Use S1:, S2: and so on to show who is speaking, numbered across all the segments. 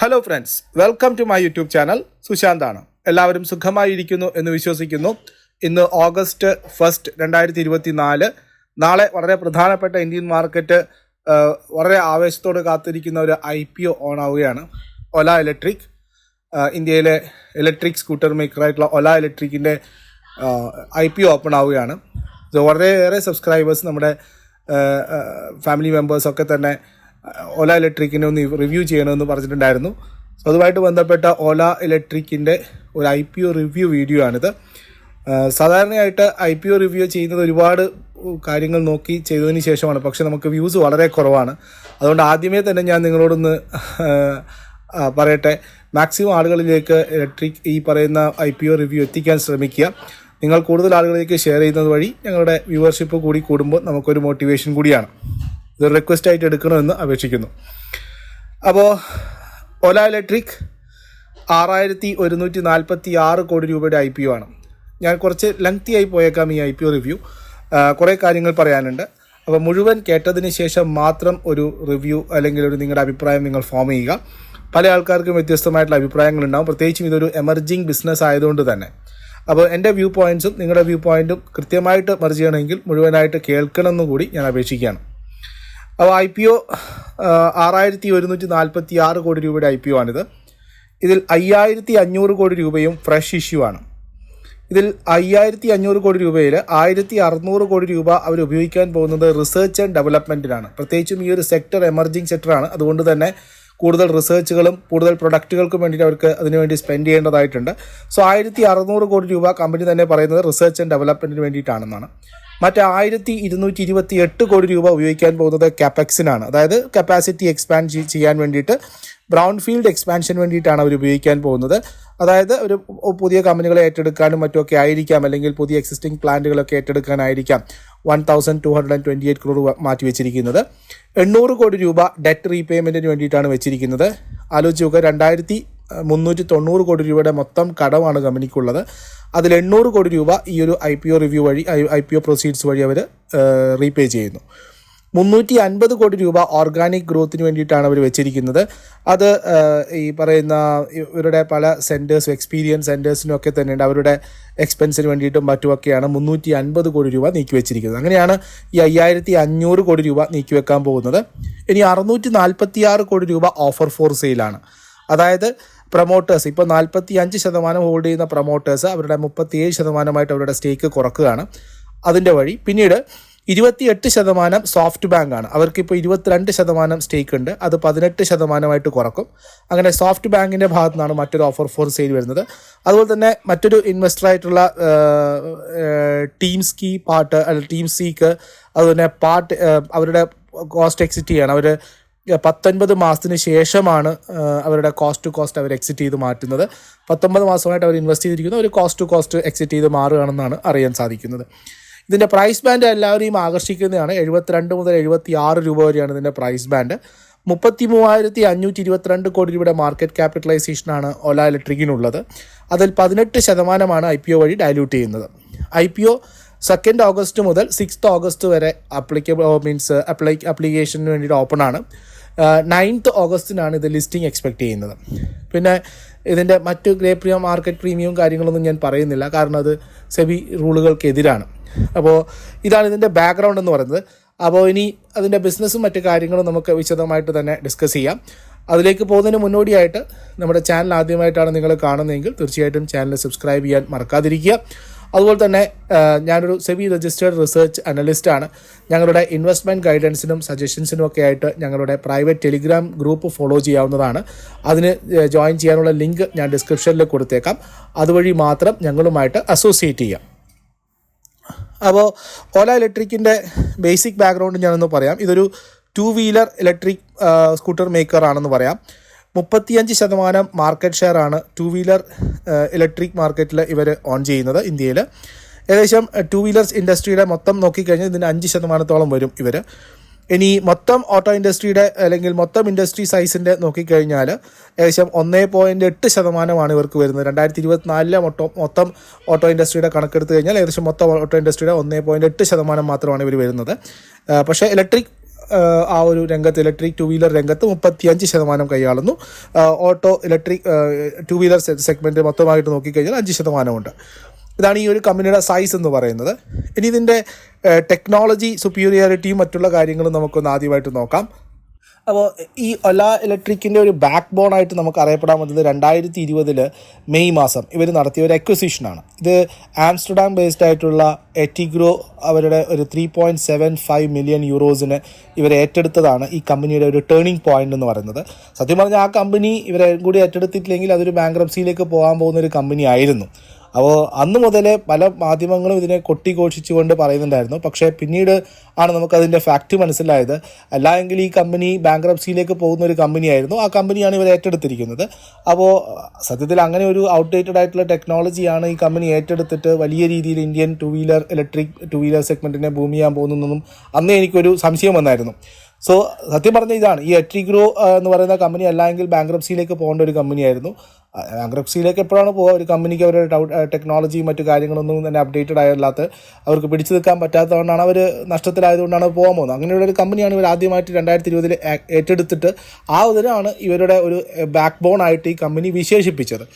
S1: Hello friends welcome to my YouTube channel സുശാന്താണ് എല്ലാവരും സുഖമായിരിക്കുന്നു എന്ന് വിശ്വസിക്കുന്നു. ഇന്ന് ഓഗസ്റ്റ് ഫസ്റ്റ് രണ്ടായിരത്തി ഇരുപത്തി നാല് നാളെ വളരെ പ്രധാനപ്പെട്ട ഇന്ത്യൻ മാർക്കറ്റ് വളരെ ആവേശത്തോട് കാത്തിരിക്കുന്ന ഒരു ഐ പി ഒ ഓൺ ആവുകയാണ്. ഒല ഇലക്ട്രിക് ഇന്ത്യയിലെ ഇലക്ട്രിക് സ്കൂട്ടർ മേക്കറായിട്ടുള്ള ഒല ഇലക്ട്രിക്കിന്റെ ഐ പി ഒ ഓപ്പൺ ആവുകയാണ്. വളരെയേറെ സബ്സ്ക്രൈബേഴ്സ് നമ്മുടെ ഫാമിലി മെമ്പേഴ്സൊക്കെ തന്നെ ഓല ഇലക്ട്രിക്കിനെ ഒന്ന് റിവ്യൂ ചെയ്യണമെന്ന് പറഞ്ഞിട്ടുണ്ടായിരുന്നു. സോ അതുമായിട്ട് ബന്ധപ്പെട്ട ഓല ഇലക്ട്രിക്കിന്റെ ഒരു I P O review video ആണിത് സാധാരണയായിട്ട് ഐ പി ഒ റിവ്യൂ ചെയ്യുന്നത് ഒരുപാട് കാര്യങ്ങൾ നോക്കി ചെയ്തതിന് ശേഷമാണ്. പക്ഷെ നമുക്ക് വ്യൂസ് വളരെ കുറവാണ്. അതുകൊണ്ട് ആദ്യമേ തന്നെ ഞാൻ നിങ്ങളോടൊന്ന് പറയട്ടെ. മാക്സിമം ആളുകളിലേക്ക് ഇലക്ട്രിക് ഈ പറയുന്ന ഐ പി ഒ റിവ്യൂ എത്തിക്കാൻ ശ്രമിക്കുക. നിങ്ങൾ കൂടുതൽ ആളുകളിലേക്ക് ഷെയർ ചെയ്യുന്നത് വഴി ഞങ്ങളുടെ വ്യൂവർഷിപ്പ് കൂടി കൂടുമ്പോൾ നമുക്കൊരു മോട്ടിവേഷൻ കൂടിയാണ്. ഇത് റിക്വസ്റ്റ് ആയിട്ട് എടുക്കണമെന്ന് അപേക്ഷിക്കുന്നു. അപ്പോൾ ഒല ഇലക്ട്രിക് ആറായിരത്തി ഒരുന്നൂറ്റി നാൽപ്പത്തി ആറ് കോടി രൂപയുടെ ഐ പി ഒ ആണ്. ഞാൻ കുറച്ച് ലെങ്തി ആയി പോയേക്കാം ഈ ഐ പി ഒ റിവ്യൂ കുറേ കാര്യങ്ങൾ പറയാനുണ്ട്. അപ്പോൾ മുഴുവൻ കേട്ടതിന് ശേഷം മാത്രം ഒരു റിവ്യൂ അല്ലെങ്കിൽ ഒരു നിങ്ങളുടെ അഭിപ്രായം നിങ്ങൾ ഫോം ചെയ്യുക. പല ആൾക്കാർക്കും വ്യത്യസ്തമായിട്ടുള്ള അഭിപ്രായങ്ങൾ ഉണ്ടാവും. പ്രത്യേകിച്ചും ഇതൊരു എമർജിങ് ബിസിനസ് ആയതുകൊണ്ട് തന്നെ. അപ്പോൾ എന്റെ വ്യൂ പോയിന്റ്സും നിങ്ങളുടെ വ്യൂ പോയിന്റും കൃത്യമായിട്ട് മെർജ് ചെയ്യണമെങ്കിൽ മുഴുവനായിട്ട് കേൾക്കണമെന്ന് കൂടി ഞാൻ അപേക്ഷിക്കുകയാണ്. അപ്പോൾ ഐ പി ഒ ആറായിരത്തി ഒരുന്നൂറ്റി നാൽപ്പത്തി ആറ് കോടി രൂപയുടെ ഐ പി ഒ ആണിത്. ഇതിൽ അയ്യായിരത്തി അഞ്ഞൂറ് കോടി രൂപയും ഫ്രഷ് ഇഷ്യൂ ആണ്. ഇതിൽ അയ്യായിരത്തി അഞ്ഞൂറ് കോടി രൂപയിൽ ആയിരത്തി അറുന്നൂറ് കോടി രൂപ അവർ ഉപയോഗിക്കാൻ പോകുന്നത് റിസർച്ച് ആൻഡ് ഡെവലപ്മെന്റിനാണ്. പ്രത്യേകിച്ചും ഈ ഒരു സെക്ടർ എമർജിങ് സെക്ടറാണ്. അതുകൊണ്ട് തന്നെ കൂടുതൽ റിസർച്ചുകളും കൂടുതൽ പ്രൊഡക്റ്റുകൾക്കും വേണ്ടിയിട്ട് അവർക്ക് അതിനുവേണ്ടി സ്പെൻഡ് ചെയ്യേണ്ടതായിട്ടുണ്ട്. സോ ആയിരത്തി അറുന്നൂറ് കോടി രൂപ കമ്പനി തന്നെ പറയുന്നത് റിസർച്ച് ആൻഡ് ഡെവലപ്മെന്റിന് വേണ്ടിയിട്ടാണെന്നാണ്. മറ്റേ ആയിരത്തി ഇരുന്നൂറ്റി ഇരുപത്തി എട്ട് കോടി രൂപ ഉപയോഗിക്കാൻ പോകുന്നത് കപ്പാക്സിനാണ് അതായത് കപ്പാസിറ്റി എക്സ്പാൻഡ് ചെയ്യാൻ വേണ്ടിയിട്ട് ബ്രൗൺ ഫീൽഡ് എക്സ്പാൻഷൻ വേണ്ടിയിട്ടാണ് അവർ ഉപയോഗിക്കാൻ പോകുന്നത്. അതായത് ഒരു പുതിയ കമ്പനികളെ ഏറ്റെടുക്കാനും മറ്റുമൊക്കെ ആയിരിക്കാം അല്ലെങ്കിൽ പുതിയ എക്സിസ്റ്റിംഗ് പ്ലാന്റുകളൊക്കെ ഏറ്റെടുക്കാനായിരിക്കാം one thousand two hundred and twenty eight crore മാറ്റി വെച്ചിരിക്കുന്നത് എണ്ണൂറ് കോടി രൂപ ഡെറ്റ് റീപേയ്മെന്റിന് വേണ്ടിയിട്ടാണ് വെച്ചിരിക്കുന്നത്. ആലോചിച്ച് നോക്കുക രണ്ടായിരത്തി മുന്നൂറ്റി തൊണ്ണൂറ് കോടി രൂപയുടെ മൊത്തം കടമാണ് കമ്പനിക്കുള്ളത്. അതിൽ എണ്ണൂറ് കോടി രൂപ ഈ ഒരു ഐ പി ഒ റിവ്യൂ വഴി ഐ പി ഒ പ്രൊസീഡ്സ് വഴി അവർ റീപേ ചെയ്യുന്നു. മുന്നൂറ്റി അൻപത് കോടി രൂപ ഓർഗാനിക് ഗ്രോത്തിന് വേണ്ടിയിട്ടാണ് അവർ വെച്ചിരിക്കുന്നത്. അത് ഈ പറയുന്ന ഇവരുടെ പല സെന്റേഴ്സും എക്സ്പീരിയൻസ് സെന്റേഴ്സിനും ഒക്കെ തന്നെയുണ്ട്. അവരുടെ എക്സ്പെൻസിന് വേണ്ടിയിട്ടും മറ്റുമൊക്കെയാണ് മുന്നൂറ്റി അൻപത് കോടി രൂപ നീക്കി വെച്ചിരിക്കുന്നത്. അങ്ങനെയാണ് ഈ അയ്യായിരത്തി അഞ്ഞൂറ് കോടി രൂപ നീക്കി വെക്കാൻ പോകുന്നത്. ഇനി അറുന്നൂറ്റി നാൽപ്പത്തി ആറ് കോടി രൂപ ഓഫർ ഫോർ സെയിലാണ്. അതായത് പ്രൊമോട്ടേഴ്സ് ഇപ്പോൾ നാൽപ്പത്തി അഞ്ച് ശതമാനം ഹോൾഡ് ചെയ്യുന്ന പ്രൊമോട്ടേഴ്സ് അവരുടെ മുപ്പത്തിയേഴ് ശതമാനമായിട്ട് അവരുടെ സ്റ്റേക്ക് കുറക്കുകയാണ്. അതിന്റെ വഴി പിന്നീട് ഇരുപത്തിയെട്ട് ശതമാനം സോഫ്റ്റ് ബാങ്ക് ആണ്. അവർക്കിപ്പോൾ ഇരുപത്തിരണ്ട് ശതമാനം സ്റ്റേക്ക് ഉണ്ട്. അത് പതിനെട്ട് ശതമാനമായിട്ട് കുറക്കും. അങ്ങനെ സോഫ്റ്റ് ബാങ്കിന്റെ ഭാഗത്തു നിന്നാണ് മറ്റൊരു ഓഫർ ഫോർ സെയിൽ വരുന്നത്. അതുപോലെ തന്നെ മറ്റൊരു ഇൻവെസ്റ്ററായിട്ടുള്ള ടീം സ്കീ പാർട്ട് അല്ല ടീം സീക്ക് അതുപോലെ പാർട്ട് അവരുടെ കോസ്റ്റ് എക്സിറ്റ് ചെയ്യാണ്. അവർ പത്തൊൻപത് മാസത്തിന് ശേഷമാണ് അവരുടെ കോസ്റ്റ് ടു കോസ്റ്റ് അവർ എക്സിറ്റ് ചെയ്ത് മാറ്റുന്നത്. പത്തൊമ്പത് മാസമായിട്ട് അവർ ഇൻവെസ്റ്റ് ചെയ്തിരിക്കുന്നത് ഒരു കോസ്റ്റ് ടു കോസ്റ്റ് എക്സിറ്റ് ചെയ്ത് മാറുകയാണെന്നാണ് അറിയാൻ സാധിക്കുന്നത്. ഇതിന്റെ പ്രൈസ് ബാൻഡ് എല്ലാവരെയും ആകർഷിക്കുന്നതാണ്. എഴുപത്തിരണ്ട് മുതൽ എഴുപത്തി ആറ് രൂപ വരെയാണ് ഇതിന്റെ പ്രൈസ് ബാൻഡ് മുപ്പത്തി മൂവായിരത്തി അഞ്ഞൂറ്റി ഇരുപത്തിരണ്ട് കോടി രൂപയുടെ മാർക്കറ്റ് ക്യാപിറ്റലൈസേഷനാണ് ഒല ഇലക്ട്രിക്കിനുള്ളത് അതിൽ പതിനെട്ട് ശതമാനമാണ് ഐ പി ഒ വഴി ഡയല്യൂട്ട് ചെയ്യുന്നത്. I P O second August മുതൽ സിക്സ്ത് ഓഗസ്റ്റ് വരെ അപ്ലിക്കബിൾ മീൻസ് അപ്ലൈ അപ്ലിക്കേഷന് വേണ്ടിയിട്ട് ഓപ്പൺ ആണ്. നയൻത്ത് ഓഗസ്റ്റിനാണ് ഇത് ലിസ്റ്റിംഗ് എക്സ്പെക്ട് ചെയ്യുന്നത്. പിന്നെ ഇതിന്റെ മറ്റു ഗ്രേ പ്രീമിയം മാർക്കറ്റ് പ്രീമിയം കാര്യങ്ങളൊന്നും ഞാൻ പറയുന്നില്ല. കാരണം അത് സെബി റൂളുകൾക്കെതിരാണ് അപ്പോൾ ഇതാണ് ഇതിന്റെ ബാക്ക്ഗ്രൗണ്ട് എന്ന് പറയുന്നത്. അപ്പോൾ ഇനി അതിന്റെ ബിസിനസ്സും മറ്റു കാര്യങ്ങളും നമുക്ക് വിശദമായിട്ട് തന്നെ ഡിസ്കസ് ചെയ്യാം. അതിലേക്ക് പോകുന്നതിന് മുന്നോടിയായിട്ട് നമ്മുടെ ചാനൽ ആദ്യമായിട്ടാണ് നിങ്ങൾ കാണുന്നതെങ്കിൽ തീർച്ചയായിട്ടും ചാനൽ സബ്സ്ക്രൈബ് ചെയ്യാൻ മറക്കാതിരിക്കുക. അതുപോലെ തന്നെ ഞാനൊരു സെബി രജിസ്റ്റേർഡ് റിസർച്ച് അനലിസ്റ്റ് ആണ്. ഞങ്ങളുടെ ഇൻവെസ്റ്റ്മെന്റ് ഗൈഡൻസിനും സജഷൻസിനും ഒക്കെ ആയിട്ട് ഞങ്ങളുടെ പ്രൈവറ്റ് ടെലിഗ്രാം ഗ്രൂപ്പ് ഫോളോ ചെയ്യാവുന്നതാണ്. അതിന് ജോയിൻ ചെയ്യാനുള്ള ലിങ്ക് ഞാൻ ഡിസ്ക്രിപ്ഷനിൽ കൊടുത്തേക്കാം. അതുവഴി മാത്രം ഞങ്ങളുമായിട്ട് അസോസിയേറ്റ് ചെയ്യാം. അപ്പോൾ ഓല ഇലക്ട്രിക്കിന്റെ ബേസിക് ബാക്ക്ഗ്രൗണ്ട് ഞാനൊന്ന് പറയാം. ഇതൊരു two wheeler electric scooter maker ആണെന്ന് പറയാം. മുപ്പത്തിയഞ്ച് ശതമാനം മാർക്കറ്റ് ഷെയർ ആണ് ടു വീലർ ഇലക്ട്രിക് മാർക്കറ്റിൽ ഇവർ ഓൺ ചെയ്യുന്നത് ഇന്ത്യയിൽ ഏകദേശം ടു വീലേഴ്സ് ഇൻഡസ്ട്രിയുടെ മൊത്തം നോക്കിക്കഴിഞ്ഞാൽ ഇതിന് അഞ്ച് ശതമാനത്തോളം വരും ഇവർ ഇനി മൊത്തം ഓട്ടോ ഇൻഡസ്ട്രിയുടെ അല്ലെങ്കിൽ മൊത്തം ഇൻഡസ്ട്രി സൈസിന്റെ നോക്കിക്കഴിഞ്ഞാൽ ഏകദേശം ഒന്നേ പോയിന്റ് എട്ട് ശതമാനമാണ് ഇവർക്ക് വരുന്നത്. രണ്ടായിരത്തി ഇരുപത്തിനാലിലെ മൊത്തം മൊത്തം ഓട്ടോ ഇൻഡസ്ട്രിയുടെ കണക്കെടുത്ത് കഴിഞ്ഞാൽ ഏകദേശം മൊത്തം ഓട്ടോ ഇൻഡസ്ട്രിയുടെ ഒന്നേ പോയിന്റ് എട്ട് ശതമാനം മാത്രമാണ് ഇവർ വരുന്നത്. പക്ഷേ ഇലക്ട്രിക് ആ ഒരു രംഗത്ത് ഇലക്ട്രിക് ടു വീലർ രംഗത്ത് മുപ്പത്തിയഞ്ച് ശതമാനം കൈയാളുന്നു. Auto electric two wheeler segment മൊത്തമായിട്ട് നോക്കിക്കഴിഞ്ഞാൽ അഞ്ച് ശതമാനമുണ്ട്. ഇതാണ് ഈ ഒരു കമ്പനിയുടെ സൈസ് എന്ന് പറയുന്നത്. ഇനി ഇതിന്റെ ടെക്നോളജി സുപ്പീരിയോറിറ്റിയും മറ്റുള്ള കാര്യങ്ങളും നമുക്കൊന്ന് ആദ്യമായിട്ട് നോക്കാം. അപ്പോൾ ഈ ഒല ഇലക്ട്രിക്കിന്റെ ഒരു ബാക്ക് ബോൺ ആയിട്ട് നമുക്ക് അറിയപ്പെടാൻ പറ്റുന്നത് രണ്ടായിരത്തി ഇരുപതിൽ മെയ് മാസം ഇവർ നടത്തിയ ഒരു അക്വസിഷനാണ് ഇത് ആംസ്റ്റർഡാം ബേസ്ഡ് ആയിട്ടുള്ള എറ്റിഗ്രോ അവരുടെ ഒരു three point seven five million യൂറോസിന് ഇവർ ഏറ്റെടുത്തതാണ് ഈ കമ്പനിയുടെ ഒരു ടേണിംഗ് പോയിന്റ് എന്ന് പറയുന്നത്. സത്യം പറഞ്ഞാൽ ആ കമ്പനി ഇവരെ കൂടി ഏറ്റെടുത്തിട്ടില്ലെങ്കിൽ അതൊരു ബാങ്ക്രപ്സിയിലേക്ക് പോകാൻ പോകുന്ന ഒരു കമ്പനി ആയിരുന്നു. അപ്പോൾ അന്ന് മുതലേ പല മാധ്യമങ്ങളും ഇതിനെ കൊട്ടിഘോഷിച്ചുകൊണ്ട് പറയുന്നുണ്ടായിരുന്നു. പക്ഷേ പിന്നീട് ആണ് നമുക്കതിന്റെ ഫാക്റ്റ് മനസ്സിലായത്. അല്ല എങ്കിൽ ഈ കമ്പനി ബാങ്ക്രപ്സിയിലേക്ക് പോകുന്ന ഒരു കമ്പനിയായിരുന്നു ആ കമ്പനിയാണ് ഇവർ ഏറ്റെടുത്തിരിക്കുന്നത്. അപ്പോൾ സത്യത്തിൽ അങ്ങനെ ഒരു ഔട്ട്ഡേറ്റഡ് ആയിട്ടുള്ള ടെക്നോളജിയാണ് ഈ കമ്പനി ഏറ്റെടുത്തിട്ട് വലിയ രീതിയിൽ Indian two wheeler electric two wheeler സെഗ്മെന്റിനെ ഭൂമിയാൻ പോകുന്നതെന്നും അന്നേ എനിക്കൊരു സംശയം വന്നായിരുന്നു. സോ സത്യം പറഞ്ഞ ഇതാണ്. ഈ എട്രിഗ്രോ എന്ന് പറയുന്ന കമ്പനി അല്ലെങ്കിൽ ബാങ്ക്രപ്സിയിലേക്ക് പോകേണ്ട ഒരു കമ്പനിയായിരുന്നു ബാങ്ക്രപ്സിയിലേക്ക് എപ്പോഴാണ് പോകുക ഒരു കമ്പനിക്ക് അവരുടെ ടെക്നോളജിയും മറ്റു കാര്യങ്ങളൊന്നും തന്നെ അപ്ഡേറ്റഡ് ആയല്ലാത്ത അവർക്ക് പിടിച്ചു നിൽക്കാൻ പറ്റാത്തതുകൊണ്ടാണ് അവർ നഷ്ടത്തിലായതുകൊണ്ടാണ് പോകാൻ പോകുന്നത്. അങ്ങനെയുള്ള ഒരു കമ്പനിയാണ് ഇവർ ആദ്യമായിട്ട് രണ്ടായിരത്തി ഇരുപതിൽ ഏറ്റെടുത്തിട്ട് ആ ഇതിനാണ് ഇവരുടെ ഒരു ബാക്ക് ബോൺ ആയിട്ട് ഈ കമ്പനി വിശേഷിപ്പിച്ചത്.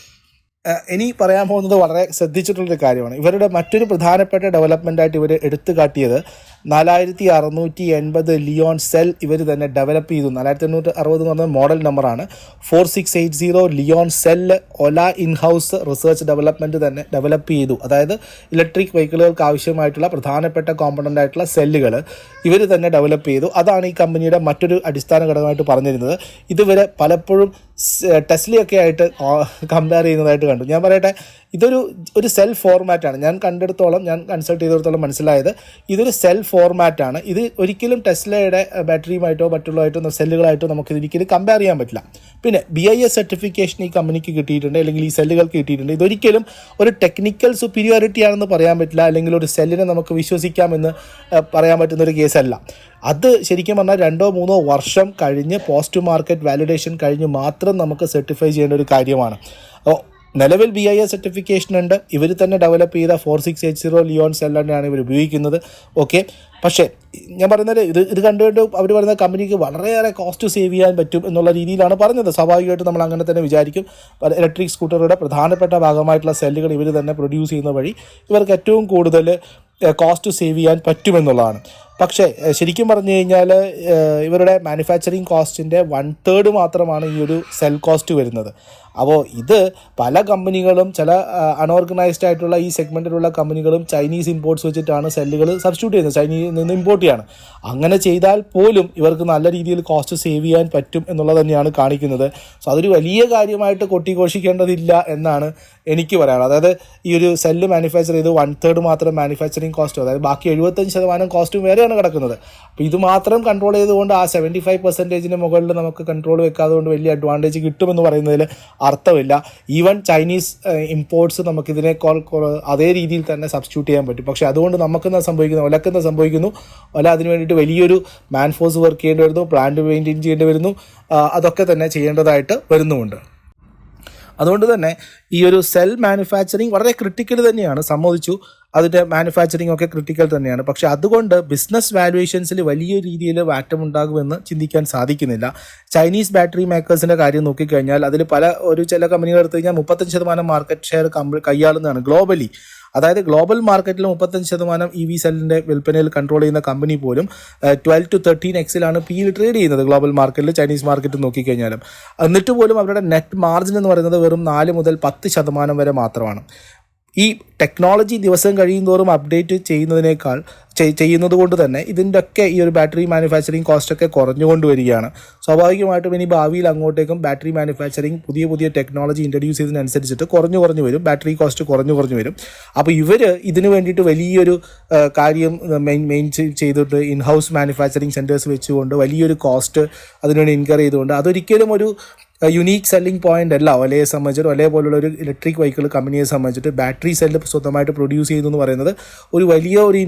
S1: ഇനി പറയാൻ പോകുന്നത് വളരെ ശ്രദ്ധിച്ചിട്ടുള്ളൊരു കാര്യമാണ്. ഇവരുടെ മറ്റൊരു പ്രധാനപ്പെട്ട ഡെവലപ്മെന്റ് ആയിട്ട് ഇവർ എടുത്തു കാട്ടിയത് നാലായിരത്തി അറുന്നൂറ്റി എൺപത് ലിയോൺ സെൽ ഇവർ തന്നെ ഡെവലപ്പ് ചെയ്തു. നാലായിരത്തി എണ്ണൂറ്റി അറുപത് എന്ന് പറഞ്ഞ മോഡൽ നമ്പറാണ് four six eight zero li-ion cell Ola in house research development തന്നെ ഡെവലപ്പ് ചെയ്തു. അതായത് ഇലക്ട്രിക് വെഹിക്കിളുകൾക്ക് ആവശ്യമായിട്ടുള്ള പ്രധാനപ്പെട്ട കോമ്പണന്റ് ആയിട്ടുള്ള സെല്ലുകൾ ഇവർ തന്നെ ഡെവലപ്പ് ചെയ്തു. അതാണ് ഈ കമ്പനിയുടെ മറ്റൊരു അടിസ്ഥാന ഘടകമായിട്ട് പറഞ്ഞിരുന്നത്. ഇതുവരെ പലപ്പോഴും ടെസ്ലയൊക്കെ ആയിട്ട് കമ്പയർ ചെയ്യുന്നതായിട്ട് കണ്ടു. ഞാൻ പറയട്ടെ ഇതൊരു ഒരു സെൽ ഫോർമാറ്റാണ് ഞാൻ കണ്ടെടുത്തോളം ഞാൻ കൺസൾട്ട് ചെയ്തിടത്തോളം മനസ്സിലായത് ഇതൊരു സെൽ ഫോർമാറ്റാണ് ഇത് ഒരിക്കലും ടെസ്ലയുടെ ബാറ്ററിയുമായിട്ടോ മറ്റുള്ളതായിട്ടോ സെല്ലുകളായിട്ടോ നമുക്ക് ഒരിക്കലും കമ്പയർ ചെയ്യാൻ പറ്റില്ല. പിന്നെ ബി ഐ എസ് സർട്ടിഫിക്കേഷൻ ഈ കമ്പനിക്ക് കിട്ടിയിട്ടുണ്ട് അല്ലെങ്കിൽ ഈ സെല്ലുകൾക്ക് കിട്ടിയിട്ടുണ്ട്. ഇതൊരിക്കലും ഒരു ടെക്നിക്കൽ സുപ്പീരിയോറിറ്റി ആണെന്ന് പറയാൻ പറ്റില്ല അല്ലെങ്കിൽ ഒരു സെല്ലിനെ നമുക്ക് വിശ്വസിക്കാമെന്ന് പറയാൻ പറ്റുന്ന ഒരു കേസല്ല. അത് ശരിക്കും പറഞ്ഞാൽ രണ്ടോ മൂന്നോ വർഷം കഴിഞ്ഞ് പോസ്റ്റ് മാർക്കറ്റ് വാലിഡേഷൻ കഴിഞ്ഞ് മാത്രം നമുക്ക് സർട്ടിഫൈ ചെയ്യേണ്ട ഒരു കാര്യമാണ്. നിലവിൽ ബി ഐ എസ് സർട്ടിഫിക്കേഷൻ ഉണ്ട്. ഇവർ തന്നെ ഡെവലപ്പ് ചെയ്ത four six eight zero li-ion സെല്ലാണ് ഇവർ ഉപയോഗിക്കുന്നത്. ഓക്കെ പക്ഷേ ഞാൻ പറയുന്നത് ഇത് ഇത് കണ്ടുകൊണ്ട് അവർ പറയുന്ന കമ്പനിക്ക് വളരെയേറെ കോസ്റ്റ് സേവ് ചെയ്യാൻ പറ്റും എന്നുള്ള രീതിയിലാണ് പറഞ്ഞത്. സ്വാഭാവികമായിട്ടും നമ്മൾ അങ്ങനെ തന്നെ വിചാരിക്കും. ഇലക്ട്രിക് സ്കൂട്ടറുടെ പ്രധാനപ്പെട്ട ഭാഗമായിട്ടുള്ള സെല്ലുകൾ ഇവർ തന്നെ പ്രൊഡ്യൂസ് ചെയ്യുന്ന വഴി ഇവർക്ക് ഏറ്റവും കൂടുതൽ കോസ്റ്റ് സേവ് ചെയ്യാൻ പറ്റുമെന്നുള്ളതാണ്. പക്ഷേ ശരിക്കും പറഞ്ഞു കഴിഞ്ഞാൽ ഇവരുടെ മാനുഫാക്ചറിങ് കോസ്റ്റിന്റെ വൺ തേർഡ് മാത്രമാണ് ഈ ഒരു സെൽ കോസ്റ്റ് വരുന്നത്. അപ്പോൾ ഇത് പല കമ്പനികളും ചില അൺഓർഗനൈസ്ഡ് ആയിട്ടുള്ള ഈ സെഗ്മെന്റിലുള്ള കമ്പനികളും ചൈനീസ് ഇമ്പോർട്ട്സ് വെച്ചിട്ടാണ് സെല്ലുകൾ സബ്സ്റ്റിറ്റ്യൂട്ട് ചെയ്യുന്നത്. ചൈനയിൽ നിന്ന് ഇമ്പോർട്ട് ചെയ്യാണ്. അങ്ങനെ ചെയ്താൽ പോലും ഇവർക്ക് നല്ല രീതിയിൽ കോസ്റ്റ് സേവ് ചെയ്യാൻ പറ്റും എന്നുള്ളത് തന്നെയാണ് കാണിക്കുന്നത്. സോ അതൊരു വലിയ കാര്യമായിട്ട് കൊട്ടിഘോഷിക്കേണ്ടതില്ല എന്നാണ് എനിക്ക് പറയാനുള്ളത്. അതായത് ഈ ഒരു സെല്ല് മാനുഫാക്ചർ ചെയ്ത് വൺ തേർഡ് മാത്രം മാനുഫാക്ചറിങ് കോസ്റ്റ് അതായത് ബാക്കി എഴുപത്തഞ്ച് ശതമാനം കോസ്റ്റും വേറെയാണ് കിടക്കുന്നത്. അപ്പോൾ ഇത് മാത്രം കൺട്രോൾ ചെയ്തുകൊണ്ട് ആ സെവന്റി ഫൈവ് പെർസെന്റേജിന് മുകളിൽ നമുക്ക് കൺട്രോൾ വെക്കാതെ കൊണ്ട് വലിയ അഡ്വാന്റേജ് കിട്ടുമെന്ന് പറയുന്നതിൽ അർത്ഥമില്ല. ഈവൻ ചൈനീസ് ഇമ്പോർട്ട്സ് നമുക്ക് ഇതിനേക്കാൾ കുറ- അതേ രീതിയിൽ തന്നെ സബ്സ്റ്റിറ്റ്യൂട്ട് ചെയ്യാൻ പറ്റും. പക്ഷേ അതുകൊണ്ട് നമുക്കെന്താ സംഭവിക്കുന്നു ഒലക്കെന്താ സംഭവിക്കുന്നു? ഒല അതിന് വേണ്ടിയിട്ട് വലിയൊരു മാൻഫോഴ്സ് വർക്ക് ചെയ്യേണ്ടി വരുന്നു പ്ലാന്റ് മെയിന്റെയിൻ ചെയ്യേണ്ടി വരുന്നു അതൊക്കെ തന്നെ ചെയ്യേണ്ടതായിട്ട് വരുന്നുമുണ്ട്. അതുകൊണ്ട് തന്നെ ഈ ഒരു സെൽ മാനുഫാക്ചറിങ് വളരെ ക്രിട്ടിക്കൽ തന്നെയാണ്. സമ്മതിച്ചു. അതിന്റെ മാനുഫാക്ചറിങ് ഒക്കെ ക്രിട്ടിക്കൽ തന്നെയാണ്. പക്ഷെ അതുകൊണ്ട് ബിസിനസ് വാല്യുവേഷൻസിൽ വലിയ രീതിയിൽ മാറ്റം ഉണ്ടാകുമെന്ന് ചിന്തിക്കാൻ സാധിക്കുന്നില്ല. ചൈനീസ് ബാറ്ററി മേക്കേഴ്സിന്റെ കാര്യം നോക്കിക്കഴിഞ്ഞാൽ അതിൽ പല ഒരു ചില കമ്പനികൾ എടുത്തു കഴിഞ്ഞാൽ മുപ്പത്തഞ്ച് ശതമാനം മാർക്കറ്റ് ഷെയർ കൈയാളുന്നതാണ്. ഗ്ലോബലി അതായത് ഗ്ലോബൽ മാർക്കറ്റിൽ മുപ്പത്തഞ്ച് ശതമാനം ഇ വി സെല്ലിന്റെ വിൽപ്പനയിൽ കൺട്രോൾ ചെയ്യുന്ന കമ്പനി പോലും ട്വൽവ് ടു തേർട്ടീൻ എക്സിലാണ് പിയിൽ ട്രേഡ് ചെയ്യുന്നത് ഗ്ലോബൽ മാർക്കറ്റിൽ ചൈനീസ് മാർക്കറ്റ് നോക്കിക്കഴിഞ്ഞാലും. എന്നിട്ട് പോലും അവരുടെ നെറ്റ് മാർജിൻ എന്ന് പറയുന്നത് വെറും നാല് മുതൽ പത്ത് ശതമാനം വരെ മാത്രമാണ്. ഈ ടെക്നോളജി ദിവസം കഴിയുന്തോറും അപ്ഡേറ്റ് ചെയ്യുന്നതിനേക്കാൾ ചെയ്- ചെയ്യുന്നത് കൊണ്ട് തന്നെ ഇതിന്റെ ഒക്കെ ഈ ഒരു ബാറ്ററി മാനുഫാക്ചറിങ് കോസ്റ്റ് ഒക്കെ കുറഞ്ഞുകൊണ്ട് വരികയാണ് സ്വാഭാവികമായിട്ടും ഇനി ഭാവിയിൽ അങ്ങോട്ടേക്കും ബാറ്ററി മാനുഫാക്ചറിങ് പുതിയ പുതിയ ടെക്നോളജി ഇൻട്രൊഡ്യൂസ് ചെയ്തതിനനുസരിച്ചിട്ട് കുറഞ്ഞു കുറഞ്ഞു വരും ബാറ്ററി കോസ്റ്റ് കുറഞ്ഞു കുറഞ്ഞു വരും. അപ്പോൾ ഇവർ ഇതിനു വേണ്ടിയിട്ട് വലിയൊരു കാര്യം മെയിൻ മെയിൻ ചെയ്തിട്ട് ഇൻ ഹൗസ് മാനുഫാക്ചറിങ് സെന്റേഴ്സ് വെച്ചുകൊണ്ട് വലിയൊരു കോസ്റ്റ് അതിനുവേണ്ടി ഇൻകർ ചെയ്തുകൊണ്ട് അതൊരിക്കലും ഒരു യുണീക്ക് സെല്ലിംഗ് പോയിന്റ് അല്ല. ഒലയെ സംബന്ധിച്ചിട്ട് ഒലയെ പോലുള്ള ഒരു ഇലക്ട്രിക് വെഹിക്കിൾ കമ്പനിയെ സംബന്ധിച്ചിട്ട് ബാറ്ററി സെല്ല് സ്വന്തമായിട്ട് പ്രൊഡ്യൂസ് ചെയ്യുന്നു എന്ന് പറയുന്നത് ഒരു വലിയ ഒരു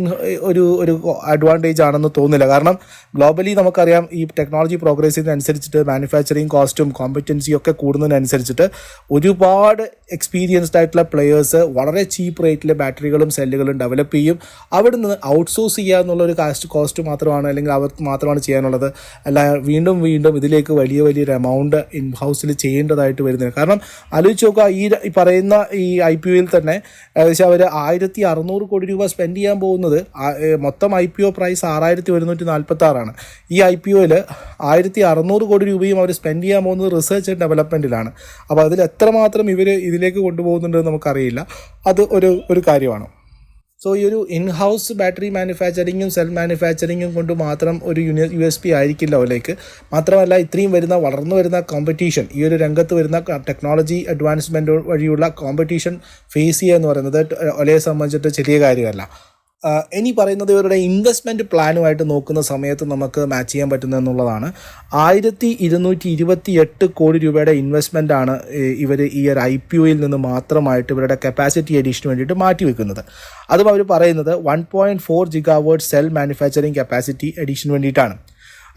S1: ഒരു ഒരു അഡ്വാന്റേജ് ആണെന്ന് തോന്നുന്നില്ല. കാരണം ഗ്ലോബലി നമുക്കറിയാം ഈ ടെക്നോളജി പ്രോഗ്രസ് ചെയ്യുന്നതനുസരിച്ചിട്ട് മാനുഫാക്ചറിങ് കോസ്റ്റും കോമ്പറ്റൻസിയും ഒക്കെ കൂടുന്നതിനനുസരിച്ചിട്ട് ഒരുപാട് എക്സ്പീരിയൻസ്ഡ് ആയിട്ടുള്ള പ്ലെയേഴ്സ് വളരെ ചീപ്പ് റേറ്റിൽ ബാറ്ററികളും സെല്ലുകളും ഡെവലപ്പ് ചെയ്യും. അവിടെ നിന്ന് ഔട്ട്സോഴ്സ് ചെയ്യുക എന്നുള്ള ഒരു കാസ്റ്റ് കോസ്റ്റ് മാത്രമാണ് അല്ലെങ്കിൽ അവർക്ക് മാത്രമാണ് ചെയ്യാനുള്ളത്. അല്ല വീണ്ടും വീണ്ടും ഇതിലേക്ക് വലിയ വലിയൊരു എമൗണ്ട് ഹൗസിൽ ചെയ്യേണ്ടതായിട്ട് വരുന്നത് കാരണം ആലോചിച്ച് നോക്കുക ഈ പറയുന്ന ഈ ഐ പി ഒയിൽ തന്നെ ഏകദേശം അവർ ആയിരത്തി അറുന്നൂറ് കോടി രൂപ സ്പെൻഡ് ചെയ്യാൻ പോകുന്നത് മൊത്തം ഐ പി ഒ പ്രൈസ് ആറായിരത്തി ഒരുന്നൂറ്റി നാൽപ്പത്തി ആറാണ് ഈ ഐ പി ഒയിൽ ആയിരത്തി അറുന്നൂറ് കോടി രൂപയും അവർ സ്പെൻഡ് ചെയ്യാൻ പോകുന്നത് റിസർച്ച് ആൻഡ് ഡെവലപ്മെന്റിലാണ് അപ്പോൾ അതിൽ എത്രമാത്രം ഇവർ ഇതിലേക്ക് കൊണ്ടുപോകുന്നുണ്ടെന്ന് നമുക്കറിയില്ല. അത് ഒരു ഒരു കാര്യമാണ്. സോ ഈ ഒരു ഇൻ ഹൗസ് ബാറ്ററി മാനുഫാക്ചറിങ്ങും സെൽ മാനുഫാക്ചറിങ്ങും കൊണ്ട് മാത്രം ഒരു യൂണി യു എസ് പി ആയിരിക്കില്ല അവലേക്ക് മാത്രമല്ല ഇത്രയും വരുന്ന വളർന്നു വരുന്ന കോമ്പറ്റീഷൻ ഈ ഒരു രംഗത്ത് വരുന്ന ടെക്നോളജി അഡ്വാൻസ്മെന്റ് വഴിയുള്ള കോമ്പറ്റീഷൻ ഫേസ് ചെയ്യുക എന്ന് പറയുന്നത് ഒലയെ സംബന്ധിച്ചിട്ട് ചെറിയ കാര്യമല്ല. ഇനി പറയുന്നത് ഇവരുടെ ഇൻവെസ്റ്റ്മെന്റ് പ്ലാനുമായിട്ട് നോക്കുന്ന സമയത്ത് നമുക്ക് മാച്ച് ചെയ്യാൻ പറ്റുന്നത് എന്നുള്ളതാണ്. ആയിരത്തി ഇരുന്നൂറ്റി ഇരുപത്തി എട്ട് കോടി രൂപയുടെ ഇൻവെസ്റ്റ്മെന്റ് ആണ് ഇവർ ഈ ഒരു ഐ പി ഒയിൽ നിന്ന് മാത്രമായിട്ട് ഇവരുടെ കപ്പാസിറ്റി അഡീഷന് വേണ്ടിയിട്ട് മാറ്റി വെക്കുന്നത് അതും അവർ പറയുന്നത് one point four gigawatt cell manufacturing capacity എഡിഷന് വേണ്ടിയിട്ടാണ്.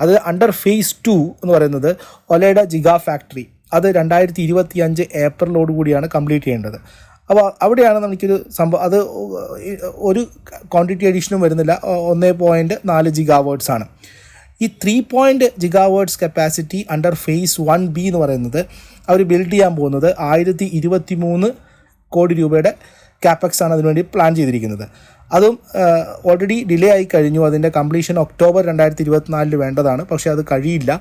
S1: അത് അണ്ടർ ഫേസ് ടു എന്ന് പറയുന്നത് ഒലയുടെ ജിഗാ ഫാക്ടറി അത് രണ്ടായിരത്തി ഇരുപത്തി അഞ്ച് ഏപ്രിലോട് കൂടിയാണ് കംപ്ലീറ്റ് ചെയ്യേണ്ടത്. അപ്പോൾ അവിടെയാണ് നമുക്കൊരു സംഭവം അത് ഒരു ക്വാണ്ടിറ്റി അഡീഷനും വരുന്നില്ല. ഒന്നേ പോയിന്റ് നാല് ജിഗാവേർഡ്സ് ആണ്. ഈ three point gigawatts capacity under phase one B എന്ന് പറയുന്നത് അവർ ബിൽഡ് ചെയ്യാൻ പോകുന്നത് ആയിരത്തി കോടി രൂപയുടെ ക്യാപെക്സ് ആണ് അതിനുവേണ്ടി പ്ലാൻ ചെയ്തിരിക്കുന്നത്. അതും ഓൾറെഡി ഡിലേ ആയി കഴിഞ്ഞു. അതിന്റെ കംപ്ലീഷൻ ഒക്ടോബർ രണ്ടായിരത്തി ഇരുപത്തിനാലിൽ വേണ്ടതാണ്. പക്ഷേ അത് കഴിയില്ല.